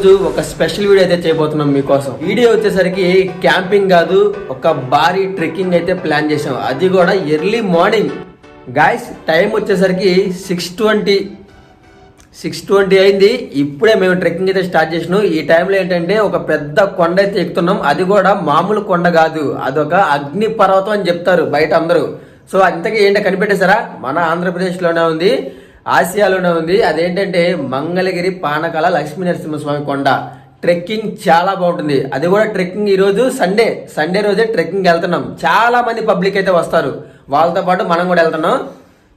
ఈరోజు ఒక special video అయితే చేయబోతున్నాం మీకోసం. వీడియో వచ్చేసరికి క్యాంపింగ్ కాదు ఒక భారీ ట్రెక్కింగ్ అయితే ప్లాన్ చేసాం అది కూడా ఎర్లీ మార్నింగ్ గాయస్ టైం వచ్చేసరికి సిక్స్ ట్వంటీ సిక్స్ ట్వంటీ అయింది. ఇప్పుడే మేము ట్రెక్కింగ్ అయితే స్టార్ట్ చేసినాం. ఈ టైంలో ఏంటంటే ఒక పెద్ద కొండ అయితే ఎక్కుతున్నాం. అది కూడా మామూలు కొండ కాదు. అదొక అగ్ని పర్వతం అని చెప్తారు బయట అందరూ. సో అంతకీ ఏంటో కనిపెట్టేశారా? మన ఆంధ్రప్రదేశ్లోనే ఉంది. ఆసియాలోనే ఉంది. అదేంటంటే మంగళగిరి పానకాల లక్ష్మీ నరసింహస్వామి కొండ. ట్రెక్కింగ్ చాలా బాగుంటుంది. అది కూడా ట్రెక్కింగ్ ఈ రోజు సండే. సండే రోజే ట్రెక్కింగ్ వెళ్తున్నాం. చాలా మంది పబ్లిక్ అయితే వస్తారు. వాళ్ళతో పాటు మనం కూడా వెళ్తున్నాం.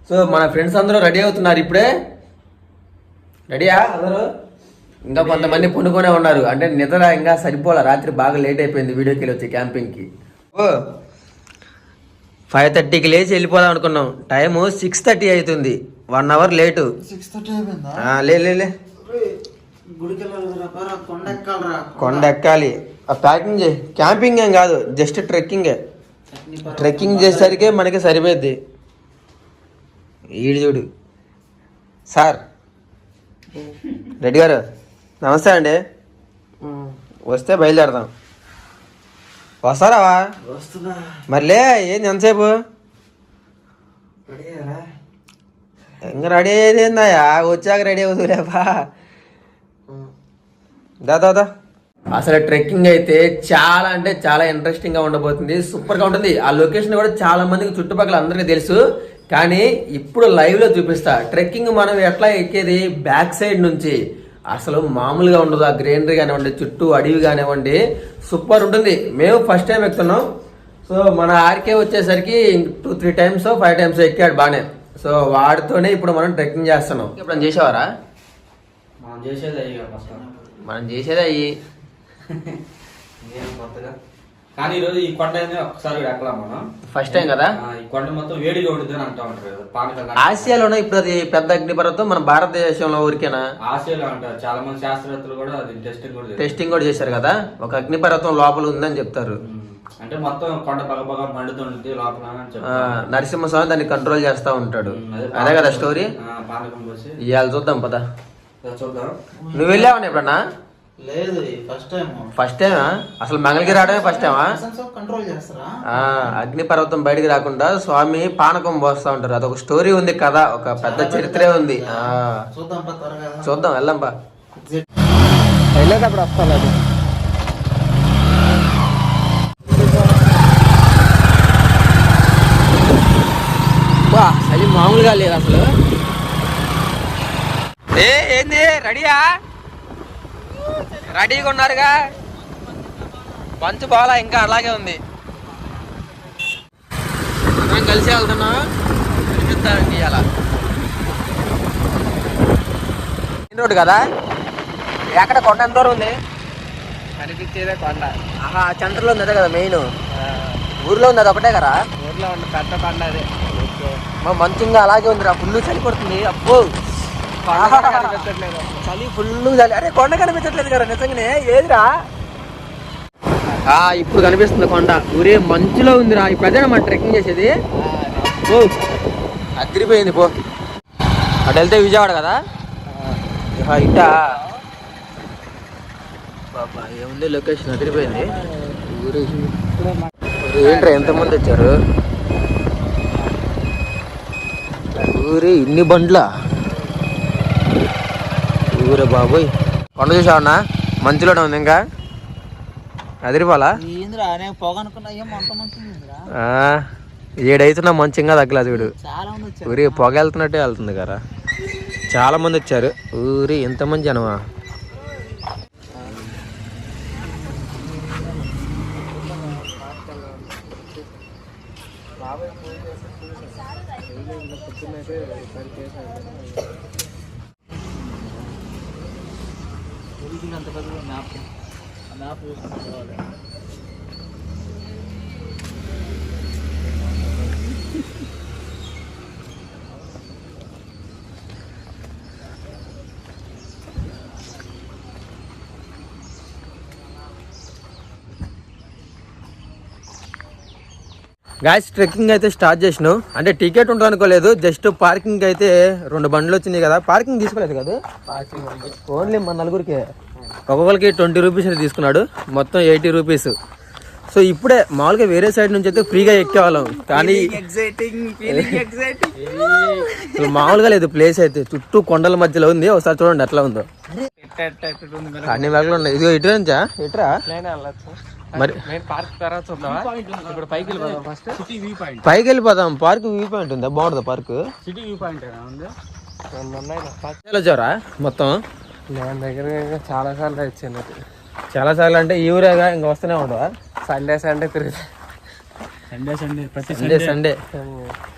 సో మన ఫ్రెండ్స్ అందరూ రెడీ అవుతున్నారు ఇప్పుడే. రెడీయా? అందరూ? ఇంకా కొంతమంది పనుకొనే ఉన్నారు. అంటే నిద్ర ఇంకా సరిపోలే. రాత్రి బాగా లేట్ అయిపోయింది వీడియోకి వెళ్ళి వచ్చి క్యాంపింగ్కి. ఓ ఫైవ్ థర్టీకి లేచి వెళ్ళిపోదాం అనుకున్నాం. టైము సిక్స్ థర్టీ అవుతుంది. One hour late. Six thirty అయిపోయిందా? ఆ, లే లే లే. గుడికి వెళ్ళాలిరా పారా కొండ ఎక్కాలి ఆ ప్యాకింగ్ చేయి. క్యాంపింగ్ ఏం కాదు జస్ట్ ట్రెక్కింగే ట్రెక్కింగ్ చేసేసరికి మనకి సరిపోద్ది ఈడు చూడు. సార్. రెడ్డి గారు నమస్తే అండి. వస్తే బయలుదేరదాం. వస్తారావా? లే ఏంది ఎంతసేపు? ఇంకా రెడీ అయ్యేది ఏందయ్యా వచ్చాక రెడీ అవుతులేపా దాదా అసలు ట్రెక్కింగ్ అయితే చాలా అంటే చాలా ఇంట్రెస్టింగ్గా ఉండబోతుంది సూపర్గా ఉంటుంది ఆ లొకేషన్ కూడా చాలా మందికి చుట్టుపక్కల అందరికీ తెలుసు కానీ ఇప్పుడు లైవ్లో చూపిస్తా ట్రెక్కింగ్ మనం ఎట్లా ఎక్కేది బ్యాక్ సైడ్ నుంచి అసలు మామూలుగా ఉండదు ఆ గ్రీనరీ కానివ్వండి చుట్టూ అడవి కానివ్వండి సూపర్ ఉంటుంది మేము ఫస్ట్ టైం ఎక్కుతున్నాం సో మన ఆర్కే వచ్చేసరికి two three times five times ఎక్కాడు బాగానే సో వాడితోనే ఇప్పుడు మనం ట్రెక్కింగ్ చేస్తున్నాం. ఇప్పుడు చేసేవారా? మనం చేసేది అయ్యి మనం చేసేదే అయ్యి. నేను కొత్తగా. కానీ ఈరోజు ఈ కొండ ఒకసారి ఎక్కలా మనం. ఫస్ట్ టైం కదా? ఈ కొండ మొత్తం వేడిగా ఉంటుంది అని అంటా ఉంటారు ఆసియాలోనే ఇప్పుడు అది పెద్ద అగ్నిపర్వతం మన భారతదేశంలో ఊరికేనా? ఆసియాలో అంటారు చాలా మంది శాస్త్రవేత్తలు కూడా అది టెస్టింగ్ కూడా. టెస్టింగ్ కూడా చేశారు కదా? ఒక అగ్నిపర్వతం లోపల ఉందని చెప్తారు. అంటే మొత్తం కొండ పగపగ మండుతుంటుంది లోపల నరసింహస్వామి దాన్ని కంట్రోల్ చేస్తా ఉంటాడు. అదే కదా స్టోరీ ఇవాళ చూద్దాం పద. చూద్దాం. నువ్వు వెళ్ళావా ఎప్పుడన్నా? లేదు ఫస్ట్ టైం ఫస్ట్ టైమా అసలు మంగళగిరి రావడమే ఫస్ట్ టైమా కంట్రోల్ చేస్తారా? ఆ అగ్నిపర్వతం బయటికి రాకుండా స్వామి పానకం పోస్తా ఉంటారు. అదొక స్టోరీ ఉంది కదా ఒక పెద్ద చరిత్రే ఉంది. ఆ. చూద్దాం చూద్దాం Exit. వెళ్ళేటప్పుడు వస్తాను అది బా చలి మామూలుగా లేదు అసలు. ఏ ఏంది? రెడీయా? రెడీగా ఉన్నారుగా? పంచు బాలా ఇంకా అలాగే ఉంది. మనం కలిసి వెళ్తున్నాం. మెయిన్ రోడ్ కదా? ఎక్కడ కొండ ఎంత దూరం ఉంది? కనిపించేదే కొండ. ఆహా సెంటర్లో ఉంది అదే కదా మెయిన్. ఊర్లో ఉంది అది ఒకటే కదా? ఊర్లో ఉన్న పెద్ద కొండ అదే. మా మంచిగా అలాగే ఉంది రా ఫుల్ చలి కొడుతుంది. అబ్బో. చలి ఫుల్ చలి. అరే కొండ కనిపించట్లేదు కదా నిజంగానే. ఏదిరా? ఆ ఇప్పుడు కనిపిస్తుంది కొండ. ఊరే మంచులో ఉందిరా. ఇప్పుడు అదే మన ట్రెక్కింగ్ చేసేది. ఓ. అదిరిపోయింది పో. అటు వెళ్తే విజయవాడ కదా? ఇట్టా బాబా ఏముంది లొకేషన్? అదిరిపోయింది. ఊరే ఏంట్రా ఎంతమంది వచ్చారు? ఊరి ఇన్ని బండ్లా? ఊరే బాబోయ్. కొండ చూసావన్నా మంచులోనే ఉంది ఇంకా. అదిరిపోలా ఏడైతున్నా మంచి ఇంకా తగ్గలేదు వీడు ఊరి పొగ వెళ్తున్నట్టే వెళ్తుంది కదా చాలా మంది వచ్చారు. ఊరి ఎంతమంది జనమా? పోవాలి గాయస్ ట్రెక్కింగ్ అయితే స్టార్ట్ చేసినాం అంటే టికెట్ ఉంటుంది అనుకోలేదు. జస్ట్ పార్కింగ్ అయితే రెండు బండ్లు వచ్చినాయి కదా. పార్కింగ్ తీసుకోలేదు కదా? ఓన్లీ మన నలుగురికి. ఒక్కొక్కరికి ట్వంటీ రూపీస్ అయితే తీసుకున్నాడు. మొత్తం ఎయిటీ రూపీస్. సో ఇప్పుడే మామూలుగా వేరే సైడ్ నుంచి అయితే ఫ్రీగా ఎక్కేవాళ్ళం. కానీ ఎక్సైటింగ్ ఫీలింగ్ ఎక్సైటింగ్ అసలు మామూలుగా లేదు ప్లేస్ అయితే. చుట్టూ కొండల మధ్యలో ఉంది. ఒకసారి చూడండి ఎట్లా ఉందో. అన్ని బ్యాగులు ఉన్నాయి. ఇదిగో ఇటు నుంచా? ఇటురా? మరి పైకి వెళ్ళిపోదాం పార్క్ వ్యూ పాయింట్ ఉందా? బాగుంటుందా పార్క్ సిటీ వ్యూ పాయింట్ మొత్తం? నేను దగ్గర చాలా సార్లు వచ్చాను చాలా సార్లు అంటే ఈ ఊరేగా ఇంకా వస్తూనే ఉండవా? సండే సండే తిరుగుతా సండే సండే ప్రతి సండే సండే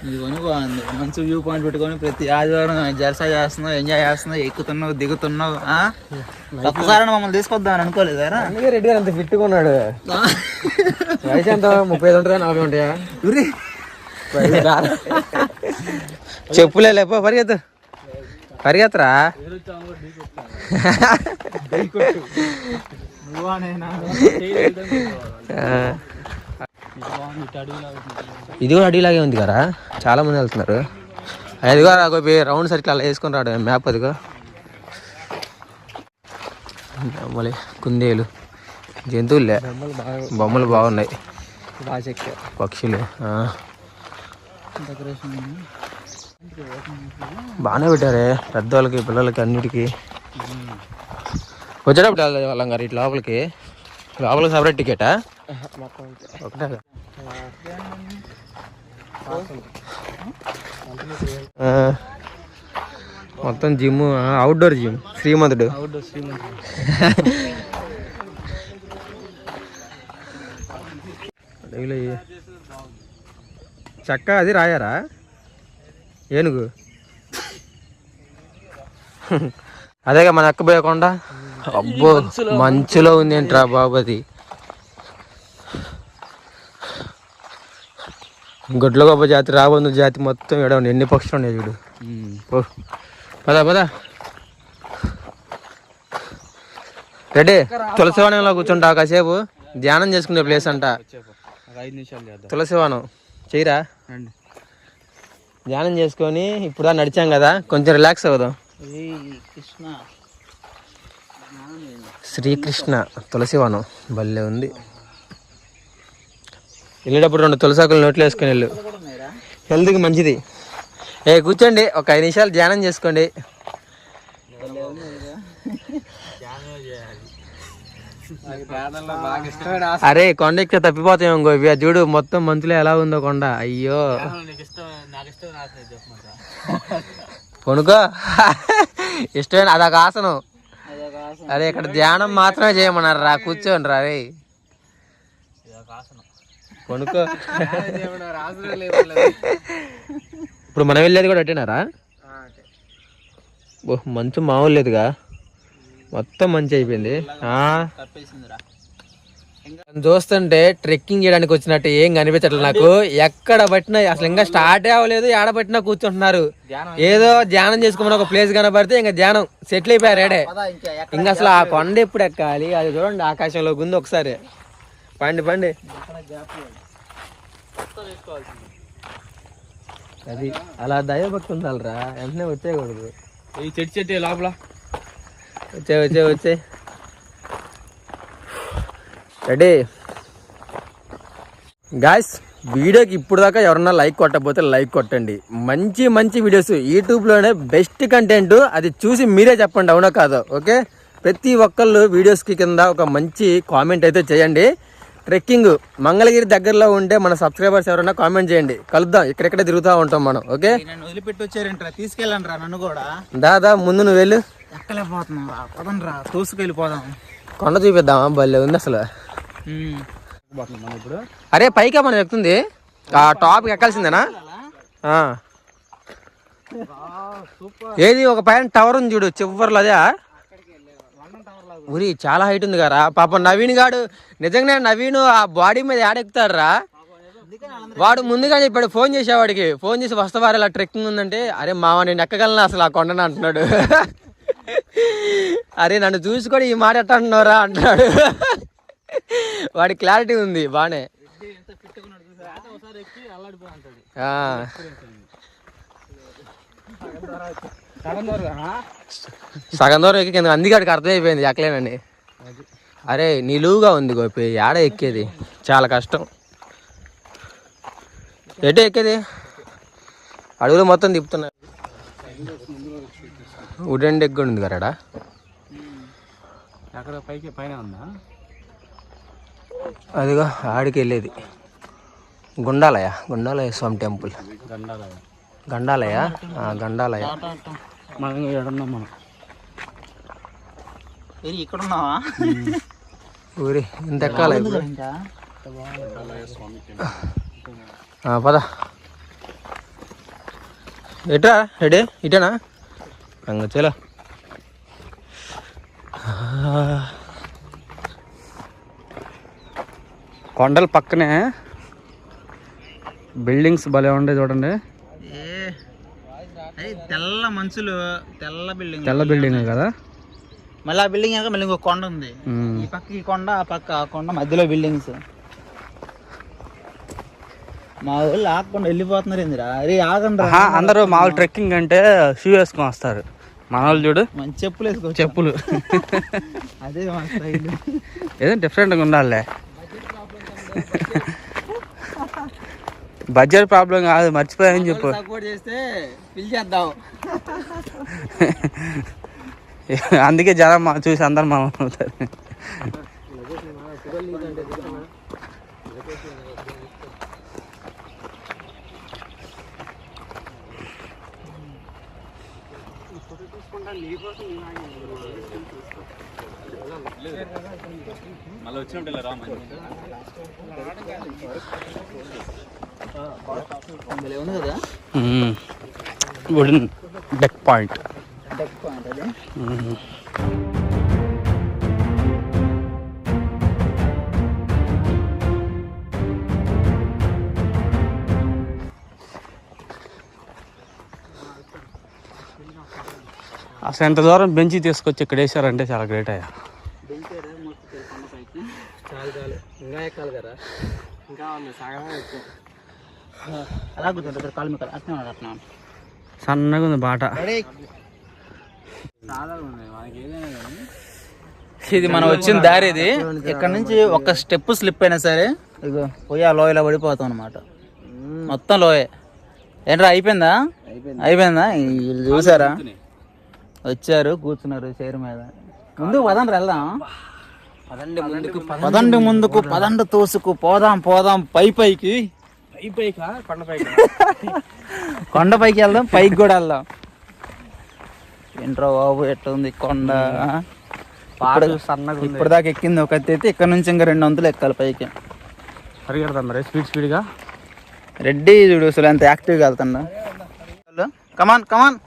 ఇది కొని బాగుంది మంచి వ్యూ పాయింట్ పెట్టుకొని ప్రతి ఆదివారం జలసా చేస్తున్నావు ఎంజాయ్ చేస్తున్నావు ఎక్కుతున్నావు దిగుతున్నావు ఆ? ఒక్కసారి మమ్మల్ని తీసుకొద్దామని అనుకోలేదారా అందుకే రెడ్డి గారు అంత ఫిట్గా ఉన్నాడు. వయసు ఎంత? ముప్పై ఐదు ఉంటుందా నలభై ఉంటాయా? చెప్పులే లేపో పరిగెత్తు. పరిగెత్తరా. ఇది కూడా అడిగిలాగే ఉంది కదా చాలా మంది వెళ్తున్నారు అదిగో రాకపోయి రౌండ్ సర్కిల్ అలా వేసుకొని రాడు మ్యాప్ అదిగో మళ్ళీ కుందేలు జంతువులే బొమ్మలు బాగున్నాయి పక్షులు. బాగానే పెట్టారే. పెద్దవాళ్ళకి పిల్లలకి అన్నిటికీ. వచ్చేటప్పుడు వెళ్ళాలి వాళ్ళం గారు ఇటు లోపలికి. లోపలికి సపరేట్ టికెటా ఒకటే. మొత్తం gym outdoor gym Srimanthudu. Outdoor అడవిలో చెక్క అది రాయారా? ఏనుగు? అదేగా మన ఎక్కబోయకుండా అబ్బో మంచులో ఉంది ఏంట్రా బాబు అది? గొడ్ల గొప్ప జాతి రాబందు జాతి మొత్తం ఉంది ఎన్ని పక్షులు ఉన్నాయి చూడు? పద పద. రెడీ తులసివనంలో కూర్చుంటా కాసేపు. ధ్యానం చేసుకునే ప్లేస్ అంట. తులసివనం. చేయరా ధ్యానం చేసుకొని ఇప్పుడు నడిచాం కదా కొంచెం రిలాక్స్ అవుదాం. కృష్ణ. శ్రీకృష్ణ తులసివనం భలే ఉంది. వెళ్ళేటప్పుడు రెండు తులసాకులు నోట్లో వేసుకొని వెళ్ళు. హెల్త్కి మంచిది. ఏ కూర్చోండి ఒక ఐదు నిమిషాలు ధ్యానం చేసుకోండి బాగా ఇష్టమైన అరే కొండ ఎక్కితే తప్పిపోతాం ఇంకో ఇవి. చూడు మొత్తం మంచులో ఎలా ఉందో కొండ. అయ్యో. నాకు ఇష్టమైన అదొక ఆసనం. అరే ఇక్కడ ధ్యానం మాత్రమే చేయమన్నారు? రా కూర్చోండి రా రే కొనుక్కో. ఇప్పుడు మనం వెళ్ళేది కూడా అట్టేనారా మంచు మామూలు లేదుగా. మొత్తం మంచి అయిపోయింది. చూస్తుంటే ట్రెక్కింగ్ చేయడానికి వచ్చినట్టు ఏం కనిపించట్లేదు నాకు. ఎక్కడ పట్టినా అసలు ఇంకా స్టార్ట్ అవ్వలేదు ఏడ పట్టినా కూర్చుంటున్నారు. ఏదో ధ్యానం చేసుకోమని ఒక ప్లేస్ కనబడితే ఇంకా ధ్యానం సెటిల్ అయిపోయారు ఏడే. ఇంకా అసలు ఆ కొండ ఎప్పుడు ఎక్కాలి? అది చూడండి ఆకాశంలో ఉంది ఒకసారి. పండి పండి. అది అలా దైవభక్తి ఉండాలిరా. వెంటనే వచ్చేయకూడదు. ఈ చెట్టు చెట్టు లోపల. వచ్చే వచ్చే వచ్చే. రెడీ గాయస్ వీడియోకి ఇప్పుడు దాకా ఎవరన్నా లైక్ కొట్టకపోతే లైక్ కొట్టండి. మంచి మంచి వీడియోస్ యూట్యూబ్లోనే బెస్ట్ కంటెంట్ అది చూసి మీరే చెప్పండి అవునా కాదో ఓకే ప్రతి ఒక్కళ్ళు వీడియోస్కి కింద ఒక మంచి కామెంట్ అయితే చేయండి. ట్రెక్కింగ్ మంగళగిరి దగ్గరలో ఉంటే మన సబ్స్క్రైబర్స్ ఎవరైనా కామెంట్ చేయండి. కలుద్దాం ఇక్కడెక్కడే తిరుగుతూ ఉంటాం మనం ఓకే వదిలిపెట్టి వచ్చారంట్రా? తీసుకెళ్ళండి రా నన్ను కూడా. దాదా ముందు నువ్వు వెళ్ళు. ఎక్కలేకపోతున్నాం రా రా తోసుకెళ్ళిపోదాం. కొండ చూపిద్దామా? భలే ఉంది అసలు. ఇప్పుడు అరే పైకా మనం ఎక్కుతుంది? ఆ టాప్ ఎక్కాల్సిందేనా. ఏది ఒక పైన టవర్ ఉంది చూడు చివరిలో అదే. ఉరి చాలా హైట్ ఉంది కదా పాప నవీన్ గాడు నిజంగానే నవీన్ ఆ బాడీ మీద ఏడెక్కుతాడురా వాడు ముందుగా చెప్పాడు ఫోన్ చేసేవాడికి. ఫోన్ చేసి వస్తావారు ఇలా ట్రెక్కింగ్ ఉందంటే. అరే మామ నేను ఎక్కగలను అసలు ఆ కొండని అంటున్నాడు. అరే నన్ను చూసి కూడా ఈ మాట ఎట్ట అంటున్నారా అంటున్నాడు. వాడి క్లారిటీ ఉంది బానే. సగం దూరం ఎక్కి కింద అందుకే అర్థమైపోయింది ఎక్కలేనండి అరే నిలువుగా ఉంది గోపి ఆడ ఎక్కేది? చాలా కష్టం. ఎటు ఎక్కేది? అడుగులు మొత్తం తిప్పుతున్నాయి. ఉడెన్ డెగ్ కూడా ఉంది కదా అక్కడ పైకి పైన ఉందా? అదిగో ఆడికి వెళ్ళేది. గుండాలయ గుండాలయ స్వామి టెంపుల్. గండాలయ. గండాలయ? ఆ, గండాలయ. మనం మనం. ఇక్కడ ఉన్నావా? ఊరి ఇంత ఎక్కాలి పద. ఎటా రెడీ? ఇటేనా? అంగ చలో కొండల పక్కనే బిల్డింగ్స్ భలే ఉండే చూడండి తెల్ల మనుషులు తెల్ల బిల్డింగ్ తెల్ల బిల్డింగ్ కదా మళ్ళీ ఆ బిల్డింగ్ వెనక మళ్ళీ ఇంకో కొండ ఉంది. ఈ పక్క ఈ కొండ ఆ పక్క ఆ కొండ మధ్యలో బిల్డింగ్స్ మా వాళ్ళు ఆగకుండా వెళ్ళిపోతున్నారు ఏందిరా అరే ఆగండి అందరూ మామూలు ట్రెక్కింగ్ అంటే షూ వేసుకొని వస్తారు మన వాళ్ళు చూడు. మంచి చెప్పులు వేసుకో. చెప్పులు. అదే ఏదో డిఫరెంట్గా ఉండాలే బడ్జెట్ ప్రాబ్లం కాదు మర్చిపోయామని చెప్పు. సపోర్ట్ చేస్తే పిలిచేద్దాం అందుకే జనం మా- చూసి అందరు మా అవుతారు. అందులో ఉంది కదా? Wooden deck point. Deck point అది? అసలు ఎంత దూరం బెంచి తీసుకొచ్చి ఇక్కడ వేసారంటే చాలా గ్రేట్ అయ్యా ఇంకా ఎక్కాలి కదా ఇంకా ఉంది సగమే ఎక్కువ అలా కూర్చోండి ఇక్కడ కాలు మీకు అట్నే ఉన్నాడు అట్లా సన్నగా ఉంది బాట. ఇది మనం వచ్చిన దారి ఇది. ఇక్కడ నుంచి ఒక స్టెప్ స్లిప్ అయినా సరే ఇగో పోయి ఆ లోయలో పడిపోతాం అనమాట మొత్తం లోయే. ఏంట్రా అయిపోయిందా? అయిపోయిందా. వీళ్ళు చూసారా? వచ్చారు కూర్చున్నారు చైర్ మీద. ముందుకు పదండి వెళ్దాం. పదండి ముందుకు పదండి ముందుకు పదండి తోసుకు పోదాం పోదాం పై పైకి. కొండ పైకి? వెళ్దాం పైకి కూడా వెళ్దాం. ఏంట్రా బాబు ఎట్లా ఉంది కొండ ఇప్పుడు సన్నగా ఇప్పుడు దాకా ఎక్కింది ఒక అయితే ఇక్కడ నుంచి ఇంకా రెండు వంతులు ఎక్కాలి పైకి. పరిగెడతాం మరి స్పీడ్ స్పీడ్గా. రెడ్డి చూడు అసలు ఎంత యాక్టివ్గా వెళ్తుండ కమాన్ కమాన్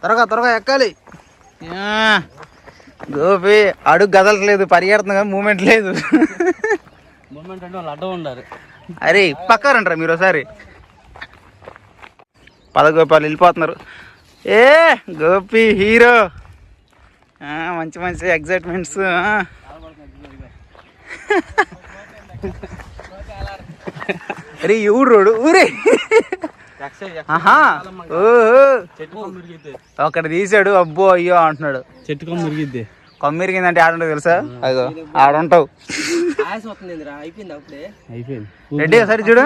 త్వరగా త్వరగా ఎక్కాలి. యా. గోపి అడుగు కదలట్లేదు పరిగెడుతుంది కానీ మూమెంట్ లేదు. మూమెంట్ అంటే వాళ్ళు అడ్డం ఉండారు అరే పక్కారంటారా మీరు ఒకసారి? పదగోపాలు వెళ్ళిపోతున్నారు. ఏ గోపి హీరో. మంచి మంచి ఎగ్జైట్మెంట్స్ అరే ఎవడు రోడు ఊరే. ఆహా ఓహో ఒకటి తీసాడు అబ్బో అయ్యో అంటున్నాడు. చెట్టు కొమ్మ మురిగిద్ది కొమ్మిరిగిందంటే ఆడుంటావు తెలుసా అదో ఆడుంటావు. అయిపోయింది అప్పుడే? అయిపోయింది. రెడ్డి ఒకసారి చూడు.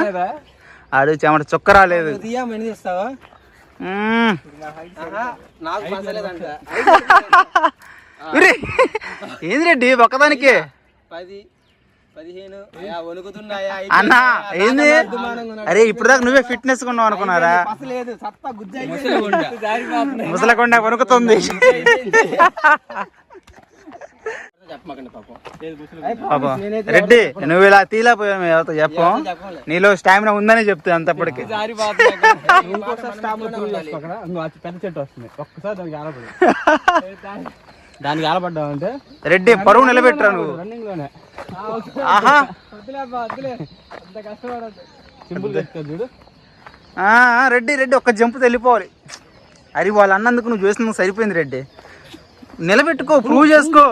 ఆడు చెమట చుక్క రాలేదు. ఏంది రెడ్డి ఒక్కదానికి? పది. అన్నా ఏంది? అరే ఇప్పుడు దాకా నువ్వే ఫిట్నెస్ ఉన్నావు అనుకున్నారా? ముసలకొండ వణుకుతుంది. చెప్పమాకండి పాపం. పాపం రెడ్డి నువ్వు ఇలా ఎవరితో చెప్పం. నీలో స్టామినా ఉందని చెప్తా అంతప్పటికి. పెద్ద చెట్టు వస్తుంది ఒక్కసారి దానికి ఆలపడు దానికి ఆలపడ్డామంటే రెడ్డి పరువు నిలబెట్టరా నువ్వు రన్నింగ్లోనే. ఆహా. సింపుల్ చూడు. ఆ, ఆ, రెడ్డి రెడ్డి ఒక్క జంపు వెళ్ళిపోవాలి అరే వాళ్ళు అన్నందుకు నువ్వు చేసినందుకు సరిపోయింది రెడ్డి. నిలబెట్టుకో ప్రూవ్ చేసుకో.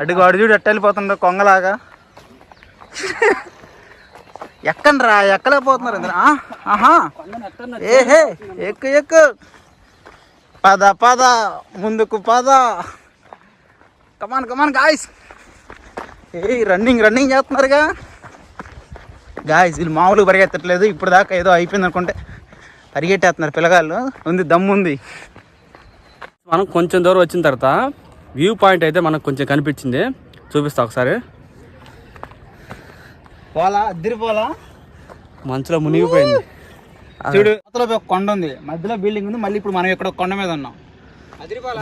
అడుగు అడు చూడు ఎట్ట వెళ్ళిపోతుండో కొంగలాగా ఎక్కండి రా ఎక్కలేకపోతున్నారు ఆహా. ఏహే ఎక్కు ఎక్కు. పద పద ముందుకు పద. Come on come on guys A running running చేస్తున్నారుగా. గాయస్ వీళ్ళు మామూలుగా పరిగెత్తట్లేదు. ఇప్పుడు దాకా ఏదో అయిపోయింది అనుకుంటే పరిగెట్టేస్తున్నారు పిల్లగాళ్ళు. ఉంది దమ్ము ఉంది. మనం కొంచెం దూరం వచ్చిన తర్వాత వ్యూ పాయింట్ అయితే మనకు కొంచెం కనిపించింది. చూపిస్తా ఒకసారి. పోలా అద్దరి పోలా మంచులో మునిగిపోయింది. చూడు. ఒక కొండ ఉంది. మధ్యలో బిల్డింగ్ ఉంది. మళ్ళీ ఇప్పుడు మనం ఇక్కడ ఒక కొండ మీద ఉన్నాం.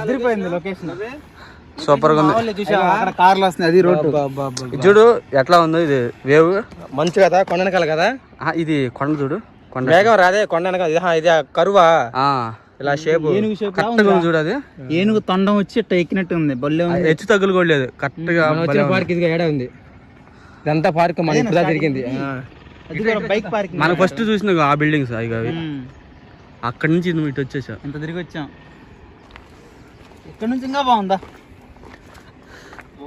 అదిరిపోయింది లొకేషన్ సూపర్గా ఉంది. అక్కడ కార్లు వస్తున్నాయి. అది రోడ్డు. ఇది చూడు ఎట్లా ఉందో ఇది. వేవ్. మంచు కదా కొండనకాల కదా? ఆ, ఇది కొండ చూడు. కొండ. వేగం రాదే కొండనకాల ఇది ఇది కరువా? ఆ, ఇలా షేప్ ఏనుగు షేప్ చూడు అది. ఏనుగు తొండం వచ్చి ఇట్ట ఎక్కినట్టు ఉంది బొల్లే ఉంది. హెచ్చు తగ్గులు కూడా లేదు. కరెక్ట్గా ఉంది. పార్క్ ఇదిగా ఏడా ఉంది. ఇదంతా పార్క్ మన ఇప్పుడు తిరిగింది కూడా బైక్ పార్కింగ్ మనం ఫస్ట్ చూసిన ఆ బిల్డింగ్స్ అవి. అవి అక్కడ నుంచి ఇటు వచ్చేసా ఇంత తిరిగి వచ్చాం. ఇక్కడ నుంచి ఇంకా బాగుందా?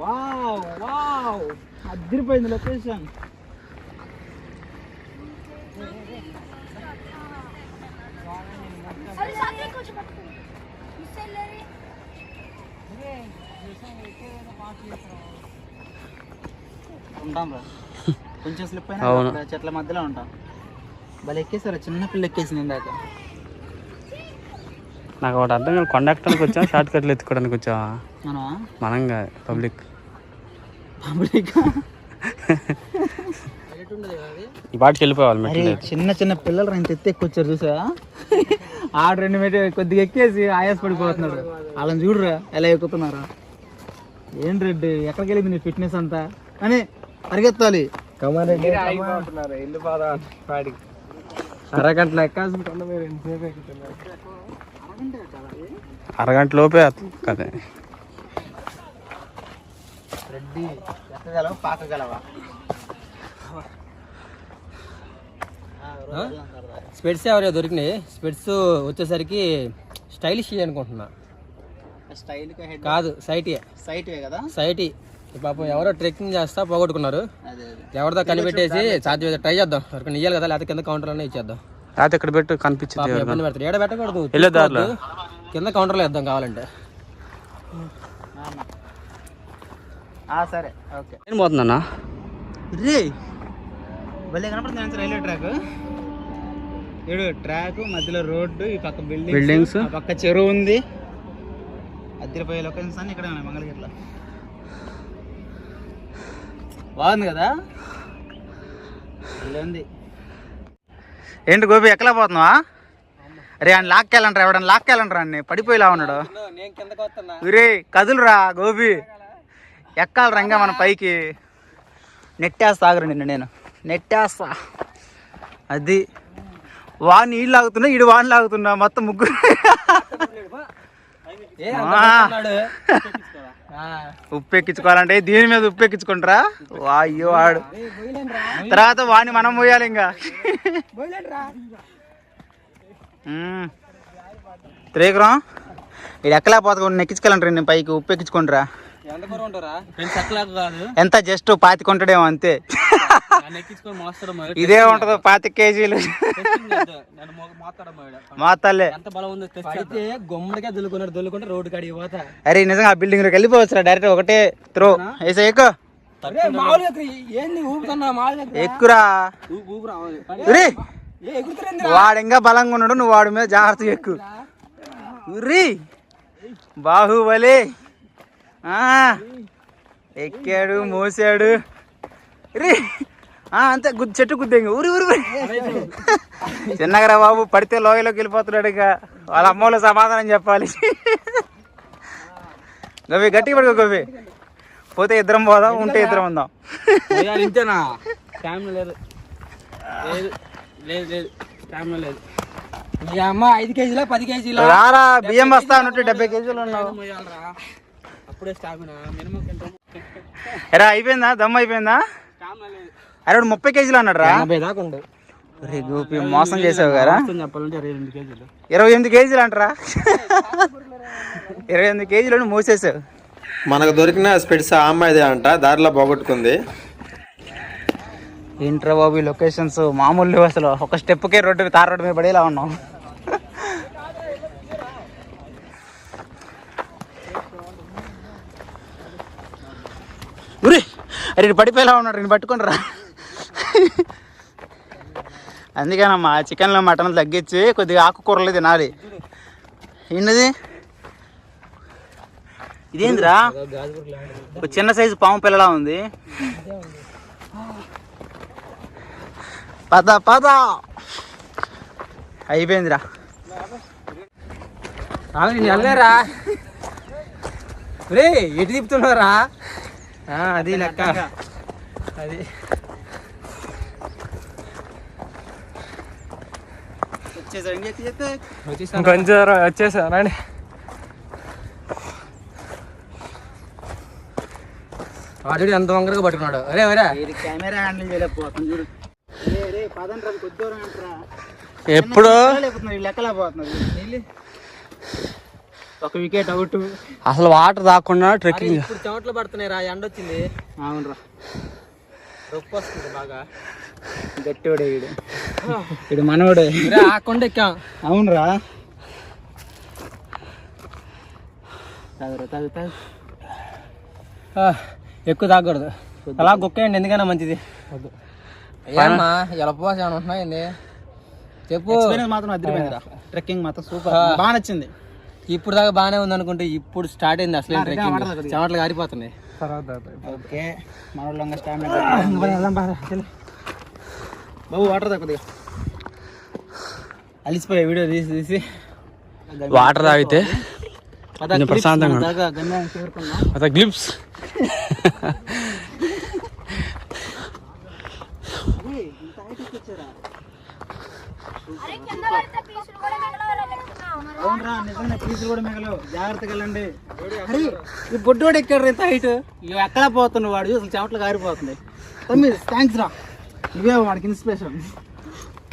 Wow wow. అద్దరిపోయింది లొకేషన్. ఉంటాం రా. కొంచెం స్లిప్ అయినా అవును. అక్కడ చెట్ల మధ్యలో ఉంటాం. భలే ఎక్కేసారు చిన్న పిల్ల ఎక్కేసింది ఇందాక. నాకు ఒకటి అర్థం కాదు కొండ ఎక్కడానికి వచ్చాం షార్ట్ కట్లు ఎత్తుకోవడానికి వచ్చా మనం మనం కాదు పబ్లిక్ పబ్లిక్ ఈ పాటికి వెళ్ళిపోవాలి అరే మెట్లు చిన్న చిన్న పిల్లలు రెండు ఎత్తి ఎక్కొచ్చారు చూసా ఆడు రెండు మీట కొద్దిగా ఎక్కేసి ఆయాస పడిపోతున్నాడు వాళ్ళని చూడరా ఎలా ఎక్కుతున్నారా? ఏం రెడ్డి ఎక్కడికి వెళ్ళింది నీ ఫిట్నెస్ అంతా? అని పరిగెత్తాలి అరగంటలో ఎక్కాల్సిన కొండ మీరు ఎంతసేపు ఎక్కుతున్నారు అరగంట లోపే కదా. రెడ్డి ఎక్కగలవా? పాకగలవా? స్పెట్స్ ఎవరైనా దొరికినాయి. స్పెట్స్ వచ్చేసరికి స్టైలిష్ అనుకుంటున్నా. కాదు సైటీ సైట్ కదా? సైటీ పాపం ఎవరో ట్రెక్కింగ్ చేస్తా పోగొట్టుకున్నారు. ఎవరిదో కనిపెట్టేసి సాధ్యమైతే ట్రై చేద్దాం. ఎవరికైనా ఇయ్యాలి కదా లేకపోతే కింద కౌంటర్ అనే ఇచ్చేద్దాం. లేకపోతే ఇక్కడ పెట్టు కనిపించింది ఇబ్బంది పెడతారు ఏడ పెట్టకూడదు. వెళ్ళే దారిలో. తీసుకోవద్దు. కింద కౌంటర్లో ఇద్దాం కావాలంటే. సరే. ఓకే. ఏం పోతుందన్నా? రే! భలే కనపడుతుంది మంచి రైల్వే ట్రాక్. ఏడు ట్రాక్ మధ్యలో రోడ్డు ఈ పక్క బిల్డింగ్ Buildings. ఆ పక్క చెరువు ఉంది. అద్దరిపోయే లొకేషన్స్ అన్ని ఇక్కడ ఉన్నాయి మంగళగిరిలో. బాగుంది కదా? ఉంది. ఏంటి గోపి ఎక్కలా పోతున్నావా? రే అని లాక్కెళ్ళంటారా ఎవడని లాక్కెళ్ళంటారా అన్ని పడిపోయేలా ఉన్నాడు. రే కదులురా గోపి. ఎక్కాలి రంగా మన పైకి. నెట్టేస్తా ఆగరు నిన్ను నేను. నెట్టేస్తా. అది. వాడిని నీళ్ళు లాగుతున్నా ఇడు వాడిని లాగుతున్నా మొత్తం ముగ్గురు. ఉప్పు ఎక్కించుకోవాలంటే దీని మీద ఉప్పు ఎక్కించుకుంటారా అయ్యో వాడు తర్వాత వాడిని మనం పోయాలి ఇంకా. త్రివిక్రమ్ ఇది ఎక్కలేకపోతే ఎక్కించుకెళ్ళంటారు నేను పైకి ఉప్పు ఎక్కించుకుంటారా ఎంత జస్ట్ పాతి కొంటాడేమో అంతే. ఇదే ఉంటది పాతి కేజీలు. గుమ్మడిగా దుల్లుకున్నాడు దుల్లుకుంటే రోడ్డు కాడికి పోతా. అరే నిజంగా ఆ బిల్డింగ్లోకి వెళ్ళిపోవచ్చురా డైరెక్ట్ ఒకటే త్రో వేసా ఎక్కురా. వాడు ఇంకా బలంగా ఉన్నాడు నువ్వు వాడి మీద జాగ్రత్తగా ఎక్కు. ఉరి. బాహుబలి. ఆ, ఎక్కాడు మోసాడు. రీ అంతే గుద్దు చెట్టు గుద్దే ఊరి ఊరి. చిన్నగరా బాబు పడితే లోయలోకి వెళ్ళిపోతున్నాడు ఇక. వాళ్ళ అమ్మోళ్ళు సమాధానం చెప్పాలి. గవి గట్టిగా పడుకో గవి పోతే ఇద్దరం పోదాం ఉంటే ఇద్దరం ఉందాం. ఇంతేనా? స్టామినా లేదు. లేదు లేదు లేదు. స్టామినా లేదు. మీ అమ్మ ఐదు కేజీలా పది కేజీలా? రారా బియ్యం బస్తా అన్నట్టు డెబ్బై కేజీలు ఉన్నావు. అప్పుడే స్టామినా? మినిమం కంటే ఎరా అయిపోయిందా? దమ్ అయిపోయిందా? స్టామినా లేదు అరే వాడు ముప్పై కేజీలు అన్నాడు రా ఎనభై దాకా ఉండు. రే గోపి మోసం చేసావు కదా. చెప్పాలంటే ఇరవై ఎనిమిది కేజీలు. ఇరవై ఎనిమిది కేజీలు అంటారా. ఇరవై ఎనిమిది కేజీలను మోసేసావు. మనకు దొరికిన స్పెట్స్ ఆ అమ్మాయిదే అంట దారిలో పోగొట్టుకుంది. ఏంట్రా బాబు ఈ లొకేషన్స్? మామూలు అసలు ఒక స్టెప్కే రోడ్డు తార రోడ్డు మీద పడేలా ఉన్నాం. ఉరి అరే పడిపోయేలా ఉన్నాడు నేను పట్టుకుని రా అందుకేనమ్మా చికెన్లో మటన్ తగ్గించి కొద్దిగా ఆకుకూరలు తినాలి. ఏంటిది? ఇదేందిరా? ఒక చిన్న సైజు పాము పిల్లలా ఉంది. పద పద. అయిపోయిందిరా. వెళ్ళారా రే ఎటు తిప్పుతున్నారా అది లెక్క. అది. కొంచెం వచ్చేసా రండి వాడు ఎంత వంకరగా పట్టుకున్నాడు. అరే అరే. కెమెరా హ్యాండిల్ చేయలేకపోతుంది చూడు. ఎప్పుడు? ఒక వికెట్ అవుట్. అసలు వాటర్ దాకుండా ట్రెక్కింగ్ చెమటలు పడుతున్నాయి రా ఎండ వచ్చింది అవునరా బాగా. గట్టివాడే వీడు. వీడు మనవాడే. ఆ కొండ ఎక్కాం. అవునరా. ఎక్కువ తాగకూడదు. అలా గుక్కేయండి ఎందుకైనా మంచిది. ఏమ్మా ఎలా ఉపవాసం ఏమైనా ఉంటున్నాయండి చెప్పు. మాత్రం అదిరిపోయిందిరా. ట్రెక్కింగ్ మాత్రం సూపర్ బాగా నచ్చింది. ఇప్పుడు దాకా బాగానే ఉంది అనుకుంటే ఇప్పుడు స్టార్ట్ అయింది అసలు ట్రెక్కింగ్. చెమటలు కారిపోతున్నాయి ఓకే. మనోళ్ళంగా స్టామినా బాబు వాటర్ తక్కువ అలిసిపోయా వీడియో తీసి తీసి. వాటర్ తాగితే కొంచెం ప్రశాంతంగా గ్లిప్స్ అవునరా నిజంగా పీసులు కూడా మిగలవు. జాగ్రత్తగా వెళ్ళండి. అరే ఈ బొడ్డోడు ఎక్కడ ఇంత హైట్ ఇవి ఎక్కడ పోతున్నావు వాడు? అసలు చెమటలు కారిపోతుంది తమ్మి థ్యాంక్స్ రా. ఇవే వాడికి ఇన్స్పిరేషన్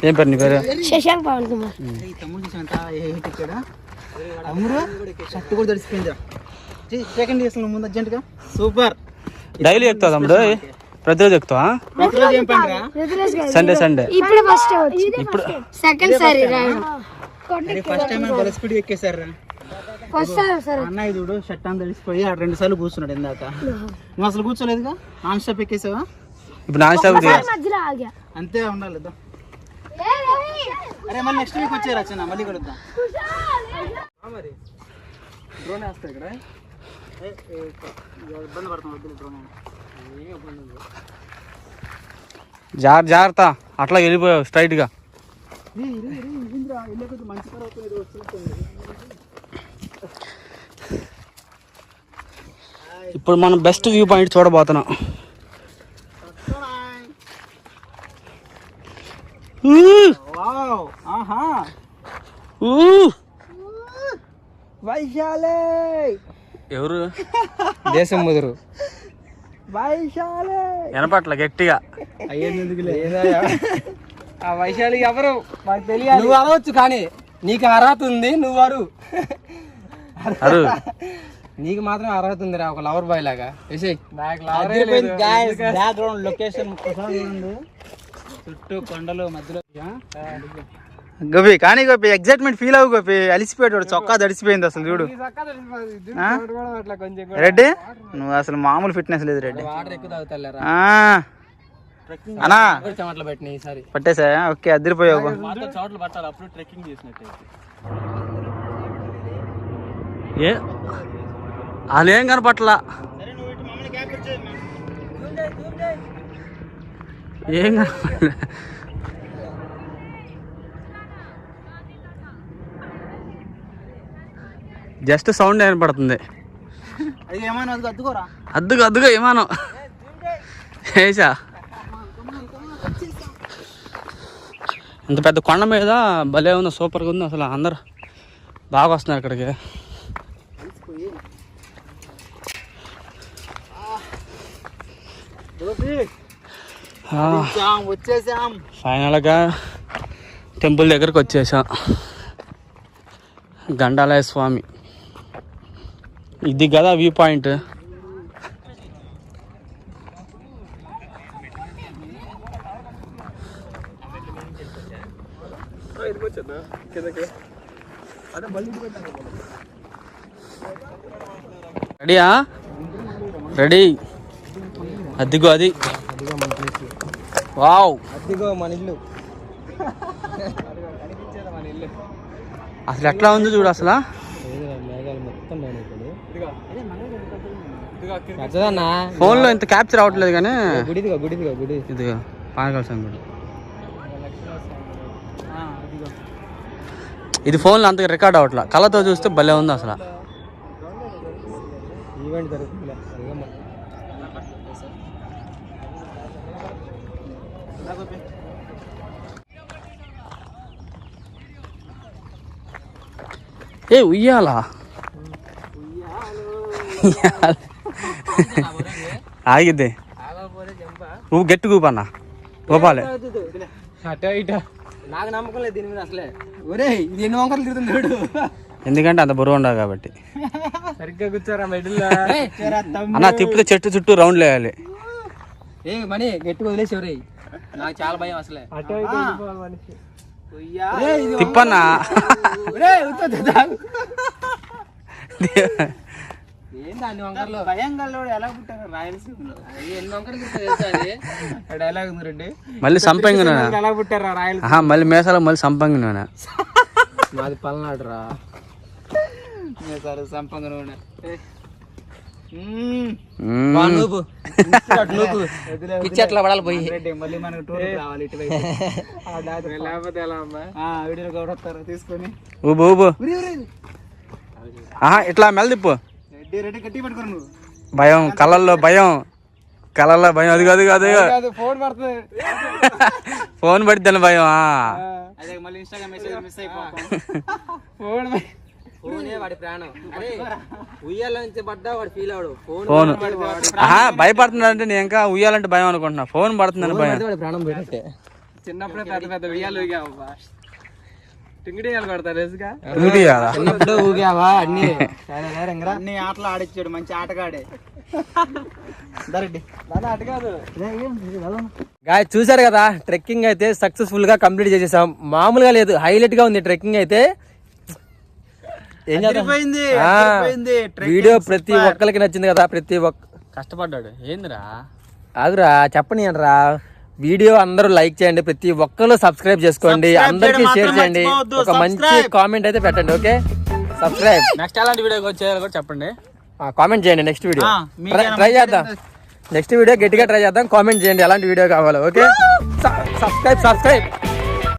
ఏం పేరు నీ పేరు? శశాంక్ పవన్ కుమార్. ఈ తమ్ముడు చూసాంత ఏ హైట్ ఇక్కడ తమ్ముడు షర్ట్ కూడా తడిసిపోయిందిరా సెకండ్ చేసిన ముందు అర్జెంట్గా సూపర్. డైలీ ఎక్కుతావు తమ్ముడు ప్రతిరోజు ఎక్కుతావా? సండే సండే ఇప్పుడు ఫస్ట్ ఇప్పుడు సెకండ్ సారి ఫస్ట్ టైం బల స్పీడ్ ఎక్కేశారా ఫస్ట్ సార్. అన్నయ్య చూడు షర్ట్ అంతా తడిసిపోయి ఆడ రెండు సార్లు కూర్చున్నాడు ఇందాక. నువ్వు అసలు కూర్చోలేదుగా? Non stop ఎక్కేసావా? ఇప్పుడు నాన్ స్టాప్ మధ్యలో ఆగా. అంతే ఉండాలి. అరే మళ్ళీ నెక్స్ట్ వీక్ వచ్చే రచన మళ్ళీ కలుద్దాం డ్రోన్ వేస్తా ఇక్కడ. ఏ, ఏ, ఇబ్బంది పడతాం వద్దు డ్రోన్ జాగ్రత్త జాగ్రత్త. అట్లా వెళ్ళిపోయావు స్ట్రైట్గా. ఇప్పుడు మనం బెస్ట్ వ్యూ పాయింట్ చూడబోతున్నాం ఊ! వావ్ ఆహా ఊ! వైశాలే. ఎవరు? దేశం ముదురు. వైశాలే. వినపట్ల గట్టిగా. ఆ వైశాలి ఎవరు? మాకు తెలియదు నువ్వు అరవచ్చు కానీ నీకు అర్హత ఉంది నువ్వు అరు. అరు. నీకు మాత్రం అర్హత ఉంది రా ఒక లవర్ బాయ్ లాగా. బ్యాక్గ్రౌండ్ లొకేషన్ చుట్టూ కొండలు మధ్యలో గోపి కానీ గోపి ఎగ్జైట్మెంట్ ఫీల్ అవ్వు గోపి. అలిసిపోయాడు చొక్కా తడిసిపోయింది అసలు చూడు. రెడ్డి? నువ్వు అసలు మామూలు ఫిట్నెస్ లేదు రెడ్డి. వాటర్ ఎక్కువ తాగుతారా ఆ. అన్నా. చెమటలు పెట్టినాయి ఈసారి. పట్టేసా? ఓకే అదిరిపోయావు చోట్ల పట్టాలి అప్పుడు ట్రెక్కింగ్ చేసినట్టు ఏ? వాళ్ళు ఏం కనపట్ల ఏం కనపట్ల జస్ట్ సౌండ్ వినపడుతుంది అది ఏమైనా అది అద్దుకోరా? అద్దుగా అద్దుగా విమానం ఏసా ఇంత పెద్ద కొండ మీద భలే ఉంది సూపర్గా ఉంది అసలు అందరు. బాగా వస్తున్నారు ఇక్కడికి. వచ్చేసాం ఫైనల్గా టెంపుల్ దగ్గరకు వచ్చేసాం. గండాలయ స్వామి. ఇది కదా వ్యూ పాయింట్. రెడీయా? రెడీ. అదిగో అది. వావ్. అదిగో మన ఇల్లు. అసలు ఎట్లా ఉంది చూడు అసలు. మేఘాలు మొత్తం పెద్దదన్నా? ఫోన్లో ఇంత క్యాప్చర్ అవ్వట్లేదు కానీ. గుడిదిగా గుడిదిగా గుడి. ఇదిగో పానకాల ఇది ఫోన్లో అంతగా రికార్డ్ అవ్వట్లా. కళ్ళతో చూస్తే భలే ఉంది అసలు. ఈవెంట్ జరుగుతుంది ఏ ఉయ్యాలా? ఆగిద్ది. నువ్వు గట్టి కూపన్నా. గోపాలే అట ఇట. నాకు నమ్మకం లేదు దీని మీద అసలే. ఒరే ఇది ఎన్ని వంకరలు తిరుగుతుంది ఎందుకంటే అంత బరువు ఉండదు కాబట్టి. సరిగ్గా కూర్చోరా మెడల్లో. అన్న తిప్పితే చెట్టు చుట్టూ రౌండ్ వేయాలి. ఏ మనీ గట్టిగా వదిలేసి ఎవరే నాకు చాలా భయం అసలే. తిప్పన్నా? మళ్ళీ సంపంగి నూనె ఎలా పుట్టారా రాయల ఆహా, మళ్ళీ మేసాలో మళ్ళీ సంపంగి నూనె మాది పల్నాడు రా సంపంగ నూనె. పిచ్చి అట్లా పడాలి పోయి. మళ్ళీ మనకు టూర్ రావాలి ఇటువైపు. లేకపోతే ఎలా అమ్మా? వీడియోలు కూడా వస్తారు తీసుకొని. ఊబు ఇట్లా నువ్వు. భయం కళ్ళల్లో భయం. కళ్ళల్లో భయం. అది కాదు కాదు ఫోన్ పడుతుంది. ఫోన్ పడిద్దని భయం ఆ. అదే మళ్ళీ ఇన్స్టాగ్రామ్ మెసేజ్ మిస్ అయిపోతాం. ఫోన్ ఫోనే వాడి ప్రాణం. అరే ఉయ్యాల నుంచి పడ్డా వాడు ఫీల్ అవడు. Phone phone. ఆహా భయపడుతున్నాడు అంటే నేను ఇంకా ఉయ్యాలంటే భయం అనుకుంటున్నా. ఫోన్ పడుతుందని భయం. వాడి ప్రాణం చిన్నప్పుడే పెద్ద పెద్ద ఉయ్యాలు ఊగావా టింగిడియాలు కొడతారు రేసుగా ఇంగిటి కదా చిన్నప్పుడు ఊగావా అన్ని? అన్ని ఆటలు ఆడిచ్చాడు మంచి ఆటగాడే. గాయ చూసారు కదా. ట్రెక్కింగ్ అయితే సక్సెస్ఫుల్గా కంప్లీట్ చేసేసాం. మామూలుగా లేదు హైలైట్గా ఉంది ట్రెక్కింగ్ అయితే. ఏం చేద్దాం? వీడియో ప్రతి ఒక్కరికి నచ్చింది కదా ప్రతి ఒక్క కష్టపడ్డాడు. ఏందిరా? ఆగురా చెప్పని రా వీడియో అందరూ లైక్ చేయండి ప్రతి ఒక్కరు సబ్స్క్రైబ్ చేసుకోండి అందరికీ షేర్ చేయండి. ఒక మంచి కామెంట్ అయితే పెట్టండి ఓకే? సబ్స్క్రైబ్ నెక్స్ట్ ఎలాంటి వీడియో చేయాలో కూడా చెప్పండి. కామెంట్ చేయండి నెక్స్ట్ వీడియో ట్రై చేద్దాం. నెక్స్ట్ వీడియో గట్టిగా ట్రై చేద్దాం కామెంట్ చేయండి ఎలాంటి వీడియో కావాలో ఓకే? Subscribe subscribe